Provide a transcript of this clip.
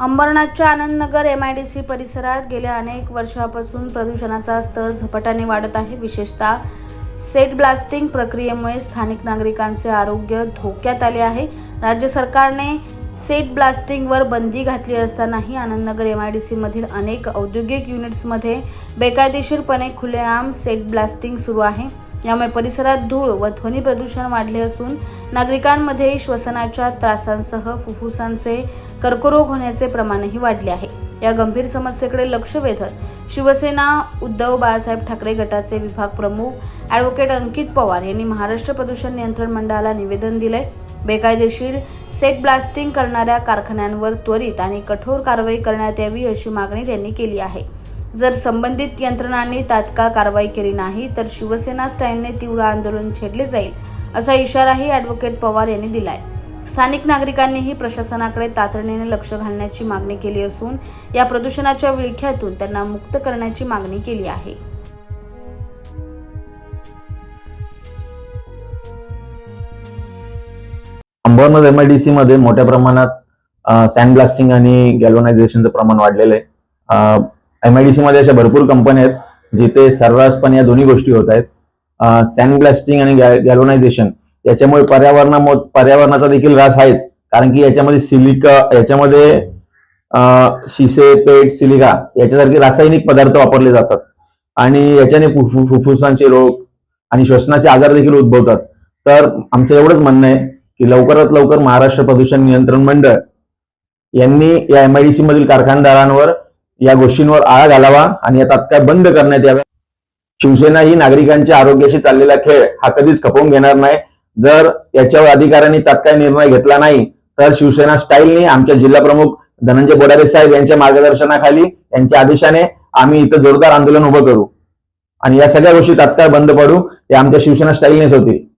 अंबरनाथच्या Anandnagar M I D C परिसरात गेल्या अनेक वर्षापासून प्रदूषणाचा स्तर झपाट्याने वाढत आहे. विशेषतः सेट ब्लास्टिंग प्रक्रियेमुळे स्थानिक नागरिकांचे आरोग्य धोक्यात आले आहे. राज्य सरकारने सेट ब्लास्टिंगवर बंदी घातली असतानाही आनंदनगर एम आय डी सीमधील अनेक औद्योगिक युनिट्समध्ये बेकायदेशीरपणे खुलेआम सेट ब्लास्टिंग सुरू आहे. यामुळे परिसरात धूळ व ध्वनी प्रदूषण वाढले असून नागरिकांमध्ये श्वसनाच्या त्रासांसह फुफ्फुसांचे कर्करोग होण्याचे प्रमाणही वाढले आहे. या गंभीर समस्येकडे लक्ष वेधत शिवसेना उद्धव बाळासाहेब ठाकरे गटाचे विभाग प्रमुख ॲडव्होकेट अंकित पवार यांनी महाराष्ट्र प्रदूषण नियंत्रण मंडळाला निवेदन दिलंय. बेकायदेशीर सेट ब्लास्टिंग करणाऱ्या कारखान्यांवर त्वरित आणि कठोर कारवाई करण्यात यावी अशी मागणी त्यांनी केली आहे. जर संबंधित यंत्रणांनी तात्काळ कारवाई केली नाही तर शिवसेना स्टाईलने तीव्र आंदोलन छेडले जाईल असा इशाराही ॲडव्होकेट पवार यांनी दिलाय. स्थानिक नागरिकांनीही प्रशासनाकडे तातडीने लक्ष घालण्याची मागणी केली असून या प्रदूषणाच्या विळख्यातून त्यांना मुक्त करण्याची मागणी केली आहे. Ambernath M I D C मध्ये मोठ्या प्रमाणात सँड ब्लास्टिंग आणि गॅलोनायझेशनचं प्रमाण वाढलेलं आहे. एममध्ये अशा भरपूर कंपन्या आहेत जिथे सर्रासपणे या दोन्ही गोष्टी होत आहेत. सँड ब्लास्टिंग आणि गॅलोनायझेशन याच्यामुळे पर्यावरणा पर्यावरणाचा देखील ऱ्हास आहेच. कारण की याच्यामध्ये सिलिका याच्यामध्ये शिसे पेट सिलिका याच्यासारखे रासायनिक पदार्थ वापरले जातात. आणि याच्याने फुफ्फुसांचे रोग आणि श्वसनाचे आजार देखील उद्भवतात. तर आमचं एवढंच म्हणणं आहे की लवकरात लवकर महाराष्ट्र प्रदूषण नियंत्रण मंडळ यांनी या एमआयडीसी मधील कारखानदारांवर या गोष्टींवर आळा घालावा आणि या तात्काळ बंद करण्यात याव्या शिवसेना ही नागरिकांच्या आरोग्याशी चाललेला खेळ हा कधीच खपवून घेणार नाही. जर याच्यावर अधिकाऱ्यांनी तात्काळ निर्णय घेतला नाही तर शिवसेना स्टाईलने आमच्या जिल्हा प्रमुख धनंजय बोडारे साहेब यांच्या मार्गदर्शनाखाली यांच्या आदेशाने आम्ही इथं जोरदार आंदोलन उभं करू. आणि या सगळ्या गोष्टी तात्काळ बंद पडू या आमच्या शिवसेना स्टाईलनेच होतील.